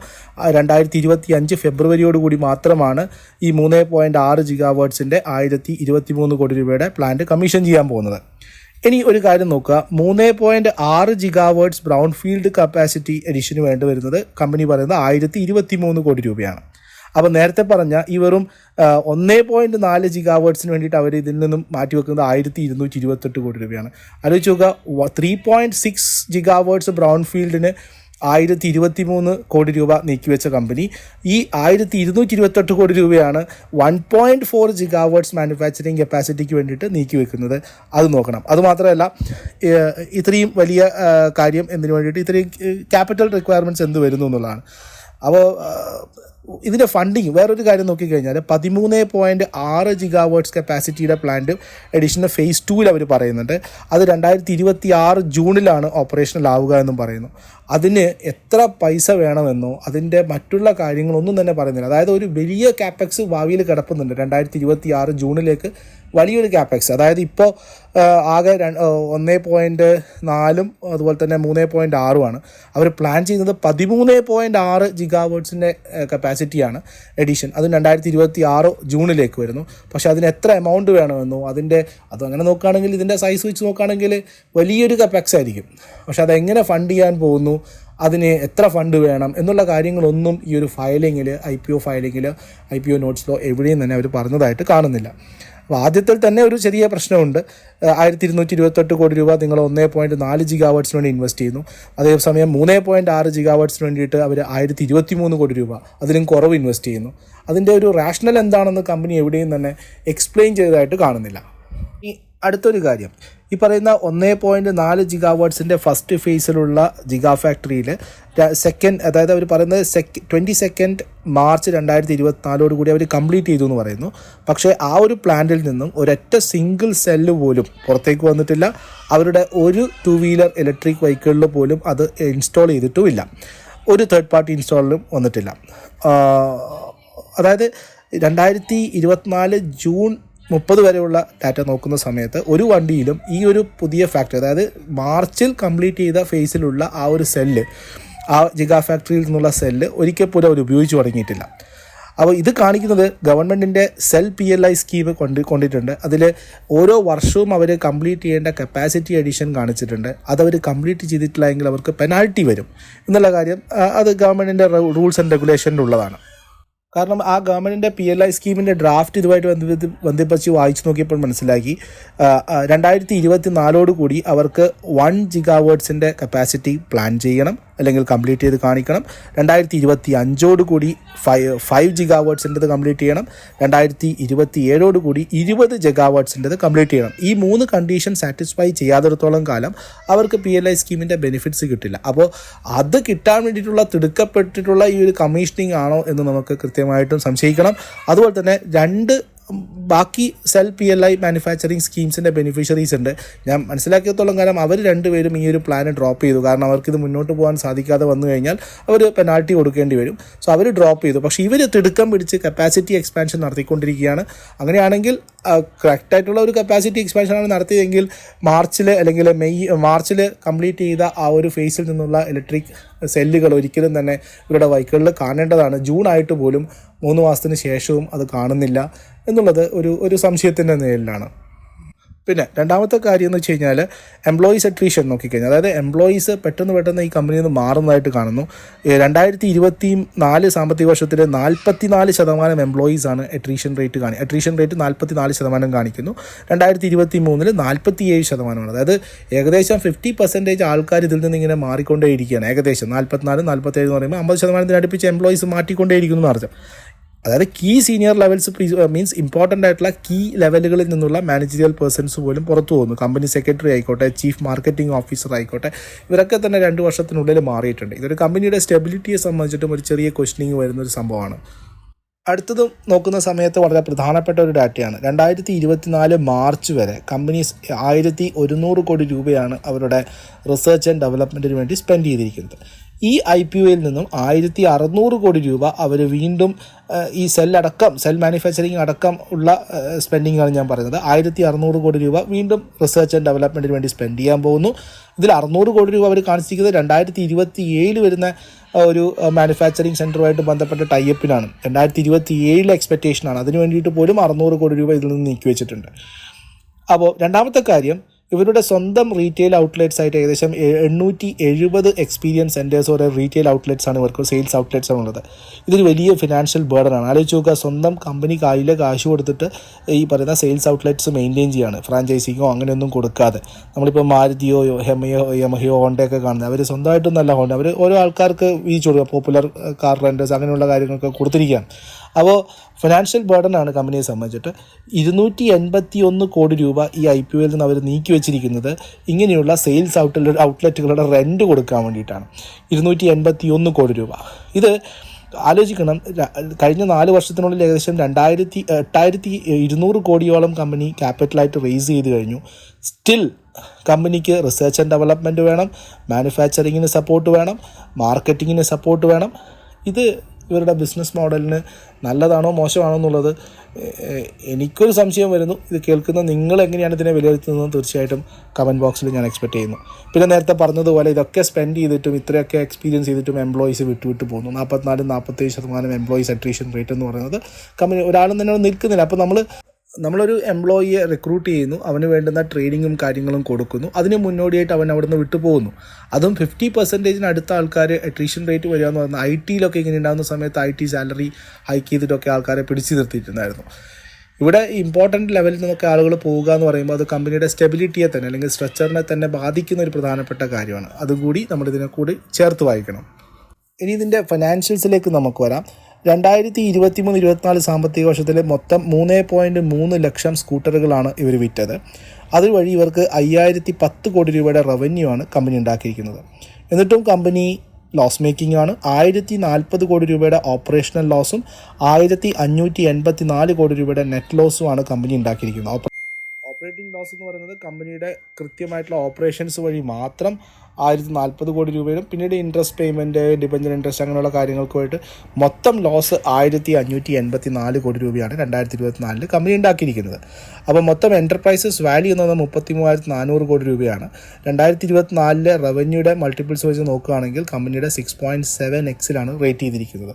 S1: രണ്ടായിരത്തി ഇരുപത്തി അഞ്ച് ഫെബ്രുവരിയോടുകൂടി മാത്രമാണ് ഈ മൂന്ന് പോയിന്റ് ആറ് ജിഗാ വേർഡ്സിന്റെ ആയിരത്തി ഇരുപത്തി മൂന്ന് കോടി രൂപയുടെ പ്ലാന്റ് കമ്മീഷൻ ചെയ്യാൻ പോകുന്നത്. ഇനി ഒരു കാര്യം നോക്കുക. മൂന്ന് പോയിന്റ് ആറ് ജിഗാവേർഡ്സ് ബ്രൗൺ ഫീൽഡ് കപ്പാസിറ്റി എഡിഷന് വേണ്ടി വരുന്നത് കമ്പനി പറയുന്നത് ആയിരത്തി ഇരുപത്തി മൂന്ന് കോടി രൂപയാണ്. അപ്പോൾ നേരത്തെ പറഞ്ഞ ഈ വെറും ഒന്നേ പോയിന്റ് നാല് ജിഗാവേർഡ്സിന് വേണ്ടിയിട്ട് അവർ ഇതിൽ നിന്നും മാറ്റിവെക്കുന്നത് ആയിരത്തി ഇരുന്നൂറ്റി ഇരുപത്തെട്ട് കോടി രൂപയാണ്. ആലോചിച്ച് നോക്കുക three point six gigawatts brown ഫീൽഡിന് ആയിരത്തി ഇരുപത്തി മൂന്ന് കോടി രൂപ നീക്കിവെച്ച കമ്പനി ഈ ആയിരത്തി ഇരുന്നൂറ്റി ഇരുപത്തെട്ട് കോടി രൂപയാണ് one point four gigawatts manufacturing കപ്പാസിറ്റിക്ക് വേണ്ടിയിട്ട് നീക്കി വെക്കുന്നത് അത് നോക്കണം അതുമാത്രമല്ല ഇത്രയും വലിയ കാര്യം എന്തിനു വേണ്ടിയിട്ട് ഇത്രയും ക്യാപിറ്റൽ റിക്വയർമെന്റ്സ് എന്ത് വരുന്നു എന്നുള്ളതാണ്. അപ്പോൾ ഇതിന്റെ ഫണ്ടിങ് വേറൊരു കാര്യം നോക്കിക്കഴിഞ്ഞാൽ പതിമൂന്ന് പോയിന്റ് ആറ് ജിഗാ വേർഡ്സ് കപ്പാസിറ്റിയുടെ പ്ലാന്റ് എഡിഷണൽ ഫേസ് ടൂവിൽ അവർ പറയുന്നുണ്ട്. അത് രണ്ടായിരത്തി ഇരുപത്തി ആറ് ജൂണിലാണ് ഓപ്പറേഷണൽ ആവുക എന്നും പറയുന്നു. അതിന് എത്ര പൈസ വേണമെന്നോ അതിന്റെ മറ്റുള്ള കാര്യങ്ങളൊന്നും തന്നെ പറയുന്നില്ല. അതായത് ഒരു വലിയ ക്യാപെക്സ് ഭാവിയിൽ കിടപ്പുന്നുണ്ട്. രണ്ടായിരത്തി ഇരുപത്തി ആറ് ജൂണിലേക്ക് വലിയൊരു ക്യാപെക്സ് അതായത് ഇപ്പോൾ ആകെ ഒന്നേ പോയിന്റ് നാലും അതുപോലെ തന്നെ മൂന്നേ പോയിന്റ് ആറുമാണ് അവർ പ്ലാൻ ചെയ്യുന്നത് പതിമൂന്ന് പോയിന്റ് ആറ് ജിഗാവേർഡ്സിന്റെ കപ്പാസിറ്റിയാണ് എഡിഷൻ അത് രണ്ടായിരത്തി ഇരുപത്തി ആറ് ജൂണിലേക്ക് വരുന്നു. പക്ഷേ അതിന് എത്ര എമൗണ്ട് വേണമെന്നോ അതിന്റെ അത് അങ്ങനെ നോക്കുകയാണെങ്കിൽ ഇതിന്റെ സൈസ് വെച്ച് നോക്കുകയാണെങ്കിൽ വലിയൊരു കപ്പാക്സ് ആയിരിക്കും. പക്ഷേ അതെങ്ങനെ ഫണ്ട് ചെയ്യാൻ പോകുന്നു അതിന് എത്ര ഫണ്ട് വേണം എന്നുള്ള കാര്യങ്ങളൊന്നും ഈ ഒരു ഫയലിങ്ങിൽ ഐ പി ഒ ഫയലിങ്ങിൽ ഐ പി ഒ നോട്ട്സിലോ എവിടെയും തന്നെ അവർ പറഞ്ഞതായിട്ട് കാണുന്നില്ല. അപ്പോൾ ആദ്യത്തിൽ തന്നെ ഒരു ചെറിയ പ്രശ്നമുണ്ട്. ആയിരത്തി ഇരുന്നൂറ്റി ഇരുപത്തെട്ട് കോടി രൂപ നിങ്ങൾ ഒന്നേ പോയിന്റ് നാല് ജിഗാവേർട്സിന് വേണ്ടി ഇൻവെസ്റ്റ് ചെയ്യുന്നു. അതേസമയം മൂന്നേ പോയിന്റ് ആറ് ജിഗാവേർട്സിന് വേണ്ടിയിട്ട് അവർ ആയിരത്തി ഇരുപത്തി മൂന്ന് കോടി രൂപ അതിലും കുറവ് ഇൻവെസ്റ്റ് ചെയ്യുന്നു. അതിന്റെ ഒരു റാഷണൽ എന്താണെന്ന് കമ്പനി എവിടെയും തന്നെ എക്സ്പ്ലെയിൻ ചെയ്തതായിട്ട് കാണുന്നില്ല. അടുത്തൊരു കാര്യം. ഈ പറയുന്ന ഒന്നേ പോയിന്റ് നാല് ജിഗാവേർഡ്സിന്റെ ഫസ്റ്റ് ഫേസിലുള്ള ജിഗാ ഫാക്ടറിയിൽ സെക്കൻഡ് അതായത് അവർ പറയുന്നത് സെക്ക് ട്വന്റി സെക്കൻഡ് മാർച്ച് രണ്ടായിരത്തി ഇരുപത്തിനാലോട് കൂടി അവർ കംപ്ലീറ്റ് ചെയ്തു എന്ന് പറയുന്നു. പക്ഷേ ആ ഒരു പ്ലാന്റിൽ നിന്നും ഒരൊറ്റ സിംഗിൾ സെല്ല് പോലും പുറത്തേക്ക് വന്നിട്ടില്ല. അവരുടെ ഒരു ടു വീലർ ഇലക്ട്രിക് വെഹിക്കിളിൽ പോലും അത് ഇൻസ്റ്റാൾ ചെയ്തിട്ടുമില്ല. ഒരു തേർഡ് പാർട്ടി ഇൻസ്റ്റാളിലും വന്നിട്ടില്ല. അതായത് രണ്ടായിരത്തി ഇരുപത്തിനാല് ജൂൺ മുപ്പത് വരെയുള്ള ഡാറ്റ നോക്കുന്ന സമയത്ത് ഒരു വണ്ടിയിലും ഈ ഒരു പുതിയ ഫാക്ടറി അതായത് മാർച്ചിൽ കംപ്ലീറ്റ് ചെയ്ത ഫേസിലുള്ള ആ ഒരു സെല്ല് ആ ജിഗാ ഫാക്ടറിയിൽ നിന്നുള്ള സെല്ല് ഒരിക്കൽ പോലും അവർ ഉപയോഗിച്ച് തുടങ്ങിയിട്ടില്ല. അപ്പോൾ ഇത് കാണിക്കുന്നത് ഗവൺമെന്റിന്റെ cell P L I scheme കൊണ്ട് കൊണ്ടിട്ടുണ്ട്. അതിൽ ഓരോ വർഷവും അവർ കംപ്ലീറ്റ് ചെയ്യേണ്ട കപ്പാസിറ്റി എഡിഷൻ കാണിച്ചിട്ടുണ്ട്. അതവർ കംപ്ലീറ്റ് ചെയ്തിട്ടില്ല എങ്കിൽ അവർക്ക് പെനാൽറ്റി വരും. എന്നുള്ള കാര്യം അത് ഗവൺമെന്റിന്റെ റൂൾസ് ആൻഡ് റെഗുലേഷനിലുള്ളതാണ് കാരണം ആ ഗവൺമെന്റിന്റെ പി എൽ ഐ സ്കീമിന്റെ ഡ്രാഫ്റ്റ് ഇതുമായിട്ട് ബന്ധപ്പെട്ട് ബന്ധിപ്പിച്ച് വായിച്ചു നോക്കിയപ്പോൾ മനസ്സിലാക്കി. രണ്ടായിരത്തി ഇരുപത്തി നാലോട് കൂടി അവർക്ക് വൺ ജിഗാവേർഡ്സിന്റെ കപ്പാസിറ്റി പ്ലാൻ ചെയ്യണം. അല്ലെങ്കിൽ കംപ്ലീറ്റ് ചെയ്ത് കാണിക്കണം. രണ്ടായിരത്തി ഇരുപത്തി അഞ്ചോട് കൂടി ഫൈവ് ഫൈവ് ജിഗാവേർഡ്സിന്റെത് കംപ്ലീറ്റ് ചെയ്യണം. രണ്ടായിരത്തി ഇരുപത്തി ഏഴോട് കൂടി ഇരുപത് ജഗാവേർഡ്സിന്റെത് കംപ്ലീറ്റ് ചെയ്യണം. ഈ മൂന്ന് കണ്ടീഷൻ സാറ്റിസ്ഫൈ ചെയ്യാത്തിടത്തോളം കാലം അവർക്ക് പി എൽ ഐ സ്കീമിന്റെ ബെനിഫിറ്റ്സ് കിട്ടില്ല. അപ്പോൾ അത് കിട്ടാൻ വേണ്ടിയിട്ടുള്ള തിടുക്കപ്പെട്ടിട്ടുള്ള ഈ ഒരു കമ്മീഷനിങ് ആണോ എന്ന് നമുക്ക് കൃത്യമായിട്ടും സംശയിക്കണം. അതുപോലെ തന്നെ രണ്ട് ബാക്കി cell P L I manufacturing സ്കീംസിന്റെ beneficiaries ഉണ്ട്. ഞാൻ മനസ്സിലാക്കിയത്തോളം കാലം അവർ രണ്ടുപേരും ഈ ഒരു പ്ലാൻ ഡ്രോപ്പ് ചെയ്തു. കാരണം അവർക്കിത് മുന്നോട്ട് പോകാൻ സാധിക്കാതെ വന്നു കഴിഞ്ഞാൽ അവർ പെനാൾട്ടി കൊടുക്കേണ്ടി വരും. സോ അവർ ഡ്രോപ്പ് ചെയ്തു. പക്ഷേ ഇവർ തിടുക്കം പിടിച്ച് കപ്പാസിറ്റി എക്സ്പാൻഷൻ നടത്തിക്കൊണ്ടിരിക്കുകയാണ്. അങ്ങനെയാണെങ്കിൽ കറക്റ്റായിട്ടുള്ള ഒരു കപ്പാസിറ്റി എക്സ്പാൻഷനാണ് നടത്തിയതെങ്കിൽ മാർച്ചിൽ അല്ലെങ്കിൽ മെയ് മാർച്ചിൽ കംപ്ലീറ്റ് ചെയ്ത ആ ഒരു ഫേസിൽ നിന്നുള്ള ഇലക്ട്രിക് സെല്ലുകൾ ഒരിക്കലും തന്നെ ഇവരുടെ വൈക്കിളിൽ കാണേണ്ടതാണ്. ജൂൺ ആയിട്ട് പോലും മൂന്ന് മാസത്തിന് ശേഷവും അത് കാണുന്നില്ല. എന്നുള്ളത് ഒരു ഒരു സംശയത്തിന്റെ നിലയിലാണ് പിന്നെ രണ്ടാമത്തെ കാര്യം എന്ന് വെച്ച് കഴിഞ്ഞാൽ എംപ്ലോയീസ് അട്രീഷൻ നോക്കിക്കഴിഞ്ഞാൽ അതായത് എംപ്ലോയീസ് പെട്ടെന്ന് പെട്ടെന്ന് ഈ കമ്പനിയിൽ നിന്ന് മാറുന്നതായിട്ട് കാണുന്നു. രണ്ടായിരത്തി ഇരുപത്തി നാല് സാമ്പത്തിക വർഷത്തിൽ നാൽപ്പത്തി നാല് ശതമാനം എംപ്ലോയീസ് ആണ് അട്രീഷൻ റേറ്റ് കാണി അട്രീഷൻ റേറ്റ് നാൽപ്പത്തി നാല് ശതമാനം കാണിക്കുന്നു. രണ്ടായിരത്തി ഇരുപത്തി മൂന്നിൽ നാൽപ്പത്തി ഏഴ് ശതമാനമാണ്. അതായത് ഏകദേശം ഫിഫ്റ്റി പെർസെന്റേജ് ആൾക്കാർ ഇതിൽ നിന്ന് ഇങ്ങനെ മാറിക്കൊണ്ടേയിരിക്കുകയാണ്. ഏകദേശം നാൽപ്പത്തിനാല് നാൽപ്പത്തേഴ് എന്ന് പറയുമ്പോൾ അമ്പത് ശതമാനത്തിന് അടുപ്പിച്ച് എംപ്ലോയീസ് മാറ്റിക്കൊണ്ടേയിരിക്കുന്നു എന്ന് അർത്ഥം. അതായത് key senior levels means important ആയിട്ടുള്ള കീ ലെവലുകളിൽ നിന്നുള്ള മാനേജറിയൽ പേഴ്സൺസ് പോലും പുറത്തു പോകുന്നു. കമ്പനി സെക്രട്ടറി ആയിക്കോട്ടെ ചീഫ് മാർക്കറ്റിംഗ് ഓഫീസർ ആയിക്കോട്ടെ ഇവരൊക്കെ തന്നെ രണ്ട് വർഷത്തിനുള്ളിൽ മാറിയിട്ടുണ്ട്. ഇതൊരു കമ്പനിയുടെ സ്റ്റെബിലിറ്റിയെ സംബന്ധിച്ചിട്ടും ഒരു ചെറിയ ക്വസ്റ്റനിങ് വരുന്ന ഒരു സംഭവമാണ്. അടുത്തത് നോക്കുന്ന സമയത്ത് വളരെ പ്രധാനപ്പെട്ട ഒരു ഡാറ്റയാണ് രണ്ടായിരത്തി ഇരുപത്തിനാല് മാർച്ച് വരെ കമ്പനീസ് ആയിരത്തി ഒരുന്നൂറ് കോടി രൂപയാണ് അവരുടെ റിസർച്ച് ആൻഡ് ഡെവലപ്മെന്റിന് വേണ്ടി സ്പെൻഡ് ചെയ്തിരിക്കുന്നത്. ഈ ഐ പി ഒയിൽ നിന്നും ആയിരത്തി അറുന്നൂറ് കോടി രൂപ അവർ വീണ്ടും ഈ സെൽ അടക്കം സെൽ മാനുഫാക്ചറിങ് അടക്കം ഉള്ള സ്പെൻഡിങ്ങാണ് ഞാൻ പറയുന്നത്. ആയിരത്തി അറുന്നൂറ് കോടി രൂപ വീണ്ടും റിസർച്ച് ആൻഡ് ഡെവലപ്മെന്റിന് വേണ്ടി സ്പെൻഡ് ചെയ്യാൻ പോകുന്നു. ഇതിൽ അറുന്നൂറ് കോടി രൂപ അവർ കാണിച്ചിരിക്കുന്നത് രണ്ടായിരത്തി ഇരുപത്തി ഏഴിൽ വരുന്ന ഒരു മാനുഫാക്ചറിങ് സെന്ററുമായിട്ട് ബന്ധപ്പെട്ട ടൈപ്പിനാണ് രണ്ടായിരത്തി ഇരുപത്തി ഏഴിലെ എക്സ്പെക്റ്റേഷനാണ് അതിന് വേണ്ടിയിട്ട് പോലും അറുന്നൂറ് കോടി രൂപ ഇതിൽ നിന്ന് നീക്കി വെച്ചിട്ടുണ്ട് അപ്പോൾ രണ്ടാമത്തെ കാര്യം ഇവരുടെ സ്വന്തം റീറ്റെയിൽ ഔട്ട്ലെറ്റ്സ് ആയിട്ട് ഏകദേശം എണ്ണൂറ്റി എഴുപത് എക്സ്പീരിയൻസ് സെന്റേഴ്സ് ഓരോ റീറ്റെയിൽ ഔട്ട്ലെറ്റ്സ് ആണ് ഇവർക്ക് സെയിൽസ് ഔട്ട്ലെറ്റ്സ് ആണ് ഉള്ളത്. ഇതൊരു വലിയ ഫിനാൻഷ്യൽ ബേർഡൻ ആണ്. ആലോചിച്ച് നോക്കുക സ്വന്തം കമ്പനി കയ്യിൽ കാശ് കൊടുത്തിട്ട് ഈ പറയുന്ന സെയിൽസ് ഔട്ട്ലെറ്റ്സ് മെയിന്റെയിൻ ചെയ്യാണ് ഫ്രാഞ്ചൈസിങ്ങോ അങ്ങനെയൊന്നും കൊടുക്കാതെ. നമ്മളിപ്പോൾ മാരുതിയോ ഹെമയോ യമഹയോ ഹോണ്ടയൊക്കെ കാണുന്നത് അവർ സ്വന്തമായിട്ടും നല്ല ഹോണ്ട അവർ ഓരോ ആൾക്കാർക്ക് വീച്ച് കൊടുക്കുക പോപ്പുലർ കാർ റെന്റേഴ്സ് അങ്ങനെയുള്ള കാര്യങ്ങളൊക്കെ കൊടുത്തിരിക്കുകയാണ്. അപ്പോൾ ഫിനാൻഷ്യൽ ബേർഡൻ ആണ് കമ്പനിയെ സംബന്ധിച്ചിട്ട്. ഇരുന്നൂറ്റി എൺപത്തി ഒന്ന് കോടി രൂപ ഈ ഐ പി ഒയിൽ നിന്ന് അവർ നീക്കി വെച്ചിരിക്കുന്നത് ഇങ്ങനെയുള്ള സെയിൽസ് ഔട്ട്ലെറ്റ് ഔട്ട്ലെറ്റുകളുടെ റെന്റ് കൊടുക്കാൻ വേണ്ടിയിട്ടാണ്. ഇരുന്നൂറ്റി എൺപത്തി ഒന്ന് കോടി രൂപ. ഇത് ആലോചിക്കണം കഴിഞ്ഞ നാല് വർഷത്തിനുള്ളിൽ ഏകദേശം രണ്ടായിരത്തി എട്ടായിരത്തി ഇരുന്നൂറ് കോടിയോളം കമ്പനി ക്യാപിറ്റലായിട്ട് റേസ് ചെയ്ത് കഴിഞ്ഞു. സ്റ്റിൽ കമ്പനിക്ക് റിസർച്ച് ആൻഡ് ഡെവലപ്മെന്റ് വേണം മാനുഫാക്ചറിങ്ങിന് സപ്പോർട്ട് വേണം മാർക്കറ്റിങ്ങിന് സപ്പോർട്ട് വേണം. ഇത് ഇവരുടെ ബിസിനസ് മോഡലിന് നല്ലതാണോ മോശമാണോ എന്നുള്ളത് എനിക്കൊരു സംശയം വരുന്നു. ഇത് കേൾക്കുന്ന നിങ്ങൾ എങ്ങനെയാണ് ഇതിനെ വിലയിരുത്തുന്നത് തീർച്ചയായിട്ടും കമന്റ് ബോക്സിൽ ഞാൻ എക്സ്പെക്ട് ചെയ്യുന്നു. പിന്നെ നേരത്തെ പറഞ്ഞതുപോലെ ഇതൊക്കെ സ്പെൻഡ് ചെയ്തിട്ടും ഇത്രയൊക്കെ എക്സ്പീരിയൻസ് ചെയ്തിട്ടും എംപ്ലോയീസ് വിട്ടു വിട്ടു പോകുന്നു. നാൽപ്പത്തിനാല് നാൽപ്പത്തേഴ് ശതമാനം എംപ്ലോയീസ് അട്രീഷൻ റേറ്റ് എന്ന് പറയുന്നത്. കമ്പനി ഒരാളും തന്നെ നിൽക്കുന്നില്ല. അപ്പോൾ നമ്മൾ നമ്മളൊരു എംപ്ലോയിയെ റിക്രൂട്ട് ചെയ്യുന്നു അവന് വേണ്ടുന്ന ട്രെയിനിങ്ങും കാര്യങ്ങളും കൊടുക്കുന്നു. അതിന് മുന്നോടിയായിട്ട് അവൻ അവിടെ നിന്ന് വിട്ടുപോകുന്നു അതും ഫിഫ്റ്റി പെർസെന്റേജിന് അടുത്ത ആൾക്കാർ അട്രീഷൻ റേറ്റ് വരിക എന്ന് പറഞ്ഞാൽ ഐ ടിയിലൊക്കെ ഇങ്ങനെ ഉണ്ടാകുന്ന സമയത്ത് ഐ ടി സാലറി ഹൈക്ക് ചെയ്തിട്ടൊക്കെ ആൾക്കാരെ പിടിച്ചു നിർത്തിയിട്ടുണ്ടായിരുന്നു. ഇവിടെ ഇമ്പോർട്ടന്റ് ലെവലിൽ നിന്നൊക്കെ ആളുകൾ പോവുക എന്ന് പറയുമ്പോൾ അത് കമ്പനിയുടെ സ്റ്റെബിലിറ്റിയെ തന്നെ അല്ലെങ്കിൽ സ്ട്രക്ചറിനെ തന്നെ ബാധിക്കുന്ന ഒരു പ്രധാനപ്പെട്ട കാര്യമാണ്. അതും കൂടി നമ്മളിതിനെ കൂടി ചേർത്ത് വായിക്കണം. ഇനി ഇതിന്റെ ഫിനാൻഷ്യൽസിലേക്ക് നമുക്ക് വരാം. രണ്ടായിരത്തി ഇരുപത്തി മൂന്ന് ഇരുപത്തിനാല് സാമ്പത്തിക വർഷത്തിൽ മൊത്തം മൂന്ന് പോയിന്റ് മൂന്ന് ലക്ഷം സ്കൂട്ടറുകളാണ് ഇവർ വിറ്റത്. അതുവഴി ഇവർക്ക് അയ്യായിരത്തി പത്ത് കോടി രൂപയുടെ റവന്യൂ ആണ് കമ്പനി ഉണ്ടാക്കിയിരിക്കുന്നത്. എന്നിട്ടും കമ്പനി ലോസ് മേക്കിംഗ് ആണ്. ആയിരത്തി നാൽപ്പത് കോടി രൂപയുടെ ഓപ്പറേഷണൽ ലോസും ആയിരത്തി അഞ്ഞൂറ്റി എൺപത്തി നാല് കോടി രൂപയുടെ നെറ്റ് ലോസും ആണ് കമ്പനി ഉണ്ടാക്കിയിരിക്കുന്നത്. ഓപ്പറേറ്റിംഗ് ലോസ് എന്ന് പറയുന്നത് കമ്പനിയുടെ കൃത്യമായിട്ടുള്ള ഓപ്പറേഷൻസ് വഴി മാത്രം ആയിരത്തി നാൽപ്പത് കോടി രൂപയിലും പിന്നീട് ഇൻട്രസ്റ്റ് പേയ്മെന്റ് ഡിബഞ്ചർ ഇൻട്രസ്റ്റ് അങ്ങനെയുള്ള കാര്യങ്ങൾക്കുമായിട്ട് മൊത്തം ലോസ് ആയിരത്തി അഞ്ഞൂറ്റി എൺപത്തി നാല് കോടി രൂപയാണ് രണ്ടായിരത്തി ഇരുപത്തിനാലിൽ കമ്പനി ഉണ്ടാക്കിയിരിക്കുന്നത്. അപ്പോൾ മൊത്തം എന്റർപ്രൈസസ് വാല്യൂ എന്ന് പറഞ്ഞാൽ മുപ്പത്തി മൂവായിരത്തി നാനൂറ് കോടി രൂപയാണ്. രണ്ടായിരത്തി ഇരുപത്തിനാലിലെ റവന്യൂയുടെ മൾട്ടിപ്പിൾസ് വെച്ച് നോക്കുകയാണെങ്കിൽ കമ്പനിയുടെ സിക്സ് പോയിന്റ് സെവൻ എക്സിലാണ് റേറ്റ് ചെയ്തിരിക്കുന്നത്.